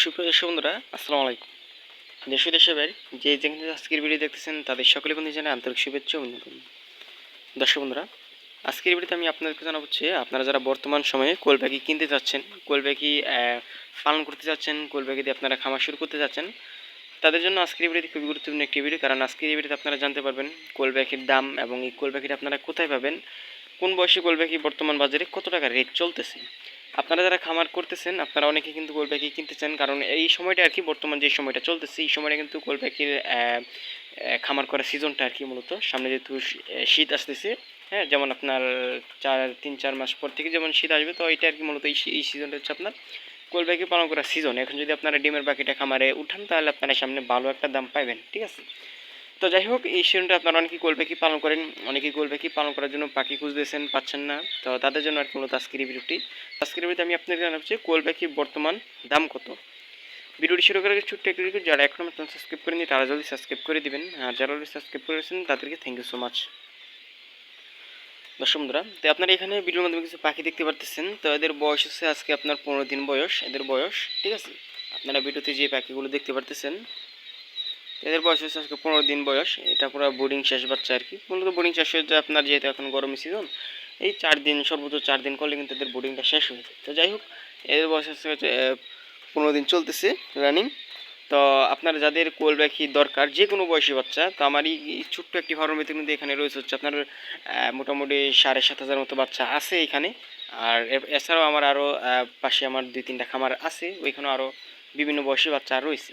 সুপ্রিয় বন্ধুরা আসসালামু আলাইকুম। দেশ ও দেশের বাইরে যে যেখানে আজকের ভিডিও দেখতেছেন তাদের সকলে বন্ধু জানাই আন্তরিক শুভেচ্ছা অভিনন্দন। দর্শক বন্ধুরা আজকের ভিডিওতে আমি আপনাদেরকে জানাব হচ্ছে আপনারা যারা বর্তমান সময়ে কোল পাখি কিনতে যাচ্ছেন কোল পাখি আহ, পালন করতে যাচ্ছেন কোল পাখি দিয়ে আপনারা খামার শুরু করতে যাচ্ছেন তাদের জন্য আজকের ভিডিওটি খুবই গুরুত্বপূর্ণ একটি ভিডিও কারণ আজকের ভিডিওতে আপনারা জানতে পারবেন কোল পাখির দাম এবং এই কোল পাখিটা আপনারা কোথায় পাবেন কোন বয়সে কোল পাখি বর্তমান বাজারে কত টাকা রেট চলতেছে। আপনারা যারা খামার করতেছেন আপনারা অনেকে কিন্তু কোল পাখি কিনতে চান কারণ এই সময়টা আর কি বর্তমান যে সময়টা চলতেছে এই সময়টা কিন্তু আহ, আহ, খামার করার সিজনটা আর কি মূলত। সামনে যেহেতু শীত আসতেছে হ্যাঁ যেমন আপনার চার তিন চার মাস পর থেকে যেমন শীত আসবে তো এটা আর কি মূলত এই সিজনটা হচ্ছে আপনার কোল পাখি পালন করার সিজন এখন যদি আপনারা ডিমের পাখিটা খামারে উঠান তাহলে আপনারা সামনে ভালো একটা দাম পাবেন ঠিক আছে? তো যাই হোক, এই সিজনটা আপনারা অনেকেই কোল পাখি পালন করেন, অনেকেই কোল পাখি পালন করার জন্য পাখি খুঁজতেছেন পাচ্ছেন না। তো তাদের জন্য আর কি মূলত আজকের এই ভিডিওটি। আজকের ভিডিওতে আমি আপনাদের জানাচ্ছি কোল পাখির বর্তমান দাম কত। ভিডিওটি শুরু করার ছোট্ট একটু যারা এখনও আপনার সাবস্ক্রাইব করেনি তারা জলদি সাবস্ক্রাইব করে দিবেন। আর যারা অলরেডি সাবস্ক্রাইব করেছেন তাদেরকে থ্যাংক ইউ সো মাচ দর্শক বন্ধুরা, তো আপনারা এখানে ভিডিওর মাধ্যমে কিছু পাখি দেখতে পারতেছেন। তো এদের বয়স হচ্ছে আজকে আপনার পনেরো দিন বয়স, এদের বয়স, ঠিক আছে? আপনারা ভিডিওতে যে পাখিগুলো দেখতে পারতেছেন এদের বয়স হচ্ছে আজকে পনেরো দিন বয়স। এটা পুরো বোর্ডিং শেষ বাচ্চা আর কি। মূলত বোর্ডিং শেষ হয়ে যায় আপনার যেহেতু এখন গরমের সিজন এই চার দিন, সর্বোচ্চ চার দিন করলে কিন্তু এদের বোর্ডিংটা শেষ হয়ে যায়। তো যাই হোক, এদের বয়স হচ্ছে পনেরো দিন চলতেছে রানিং তো আপনার যাদের কোল ব্যাখি দরকার, যে কোনো বয়সী বাচ্চা, তো আমার এই এই ছোট্ট একটি ফার্মের ভিতরে কিন্তু এখানে রয়েছে হচ্ছে আপনার মোটামুটি সাড়ে সাত হাজার মতো বাচ্চা আছে এখানে। আর এছাড়াও আমার আরও পাশে আমার দুই তিনটা খামার আছে, ওইখানেও আরও বিভিন্ন বয়সী বাচ্চা রয়েছে।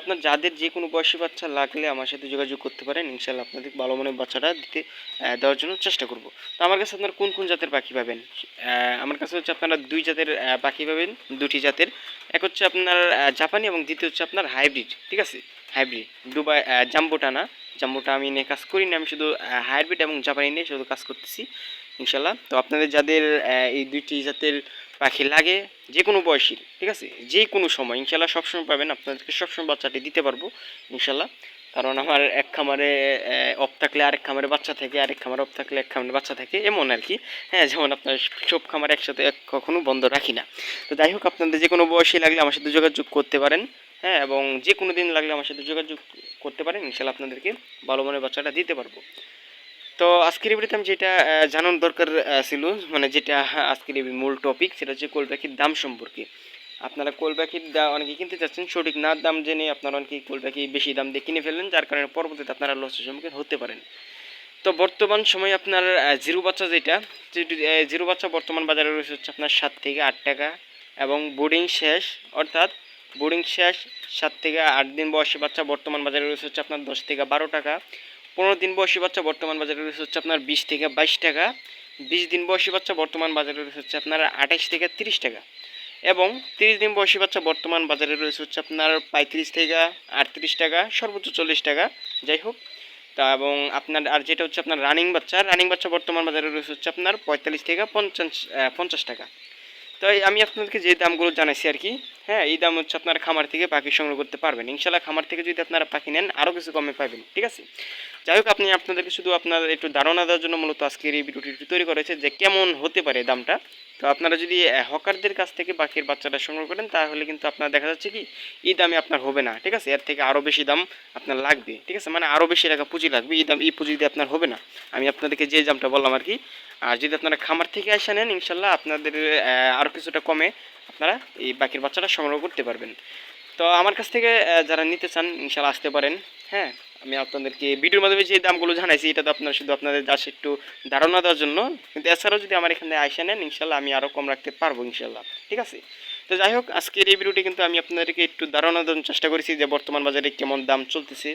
আপনার যাদের যে কোনো বয়সী বাচ্চা লাগলে আমার সাথে যোগাযোগ করতে পারেন। ইনশাল্লাহ আপনাদের ভালো মনের বাচ্চাটা দিতে দেওয়ার জন্য চেষ্টা করব। তো আমার কাছে আপনার কোন কোন জাতের পাখি পাবেন? আমার কাছে হচ্ছে আপনারা দুই জাতের পাখি পাবেন, দুটি জাতের। এক হচ্ছে আপনার জাপানি এবং দ্বিতীয় হচ্ছে আপনার হাইব্রিড, ঠিক আছে? হাইব্রিড, দুবাই জাম্বোটা না জাম্বোটা আমি নিয়ে কাজ করি না, আমি শুধু হাইব্রিড এবং জাপানি নিয়ে শুধু কাজ করতেছি ইনশাল্লাহ তো আপনাদের যাদের এই দুইটি জাতের পাখি লাগে যে কোনো বয়সী ঠিক আছে? যে কোনো সময়। ইনশাল্লাহ সবসময় পাবেন। আপনাদেরকে সবসময় বাচ্চাটি দিতে পারব ইনশাল্লাহ কারণ আমার এক খামারে অফ থাকলে আরেক খামারে বাচ্চা থাকে, আরেক খামারে অফ থাকলে এক খামারে বাচ্চা থাকে, এমন আর কি। হ্যাঁ যেমন আপনার সব খামার একসাথে এক কখনো বন্ধ রাখি না। তো যাই হোক, আপনাদের যে কোনো বয়সী লাগলে আমার সাথে যোগাযোগ করতে পারেন হ্যাঁ এবং যে কোনো দিন লাগলে আমার সাথে যোগাযোগ করতে পারেন। ইনশাল্লাহ আপনাদেরকে ভালো মনের বাচ্চাটা দিতে পারব। তো আজকের ভিডিওতে আমি যেটা জানানোর দরকার ছিল মানে যেটা আজকের মূল টপিক সেটা হচ্ছে কোল পাখির দাম সম্পর্কে। আপনারা কোল পাখির দা, অনেকে কিনতে চাচ্ছেন, সঠিক না দাম জেনে আপনারা অনেকে কোল পাখি বেশি দাম দিয়ে কিনে ফেললেন, যার কারণে পরবর্তীতে আপনারা লসের সম্মুখীন হতে পারেন। তো বর্তমান সময়ে আপনার জিরো বাচ্চা যেটা জিরো বাচ্চা বর্তমান বাজারে রয়েছে হচ্ছে আপনার সাত থেকে আট টাকা, এবং বোর্ডিং শেষ, অর্থাৎ বোর্ডিং শেষ সাত থেকে আট দিন বয়সী বাচ্চা বর্তমান বাজারে রয়েছে হচ্ছে আপনার দশ থেকে বারো টাকা পনেরো দিন বয়সী বাচ্চা বর্তমান বাজারে রয়েছে হচ্ছে আপনার বিশ থেকে বাইশ টাকা, বিশ দিন বয়সী বাচ্চা বর্তমান বাজারে রয়েছে হচ্ছে আপনার আঠাশ থেকে তিরিশ টাকা এবং তিরিশ দিন বয়সী বাচ্চা বর্তমান বাজারে রয়েছে হচ্ছে আপনার পঁয়ত্রিশ থেকে আটত্রিশ টাকা, সর্বোচ্চ চল্লিশ টাকা, যাই হোক। তা এবং আপনার আর যেটা হচ্ছে আপনার রানিং বাচ্চা রানিং বাচ্চা বর্তমান বাজারে রয়েছে হচ্ছে আপনার পঁয়তাল্লিশ থেকে পঞ্চাশ পঞ্চাশ টাকা। তো এই আমি আপনাদেরকে যে দামগুলো জানাইছি আর কি হ্যাঁ এই দাম হচ্ছে আপনার খামার থেকে পাখি সংগ্রহ করতে পারবেন। ইনশাল্লাহ খামার থেকে যদি আপনারা পাখি নেন আরও কিছু কমে পাবেন, ঠিক আছে? যাই হোক, আপনি আপনাদেরকে শুধু আপনার একটু ধারণা দেওয়ার জন্য মূলত আজকের এই ভিডিওটি তৈরি করেছে যে কেমন হতে পারে দামটা। তো আপনারা যদি হকারদের কাছ থেকে পাখির বাচ্চাটা সংগ্রহ করেন, তাহলে কিন্তু আপনার দেখা যাচ্ছে কি, এই দামে আপনার হবে না, ঠিক আছে? এর থেকে আরও বেশি দাম আপনার লাগবে, ঠিক আছে? মানে আরও বেশি টাকা পুঁজি লাগবে, এই দাম, এই পুঁজি দিয়ে আপনার হবে না। আমি আপনাদেরকে যে দামটা বললাম আর কি, আর যদি আপনারা খামার থেকে আসা নেন ইনশাল্লাহ আপনাদের আরও কিছুটা কমে আপনারা এই বাকির বাচ্চাটা সংগ্রহ করতে পারবেন। তো আমার কাছ থেকে যারা নিতে চান ইনশাল্লাহ আসতে পারেন। হ্যাঁ আমি আপনাদেরকে ভিডিওর মাধ্যমে যে দামগুলো জানাইছি, এটা তো আপনার শুধু আপনাদের জাস্ট একটু ধারণা দেওয়ার জন্য। কিন্তু এছাড়াও যদি আমার এখানে আইসা নেন ইনশাল্লাহ আমি আরও কম রাখতে পারব ইনশাল্লাহ ঠিক আছে? তো যাই হোক, আজকের এই ভিডিওটি কিন্তু আমি আপনাদেরকে একটু ধারণা দেওয়ার চেষ্টা করেছি যে বর্তমান বাজারে কেমন দাম চলতেছে।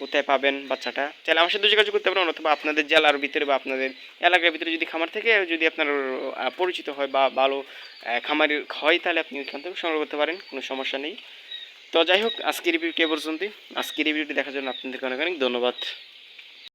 কোথায় পাবেন বাচ্চাটা? তাহলে আমার সাথে যোগাযোগ করতে পারেন অথবা আপনাদের জেলার ভিতরে বা আপনাদের এলাকার ভিতরে যদি খামার থেকে যদি আপনার পরিচিত হয় বা ভালো খামার হয়, তাহলে আপনি ওইখান থেকে সংগ্রহ করতে পারেন, কোনো সমস্যা নেই। তো যাই হোক, আজকের রিভিউটি এ পর্যন্তই। আজকের রিভিউটি দেখার জন্য আপনাদেরকে অনেক অনেক ধন্যবাদ।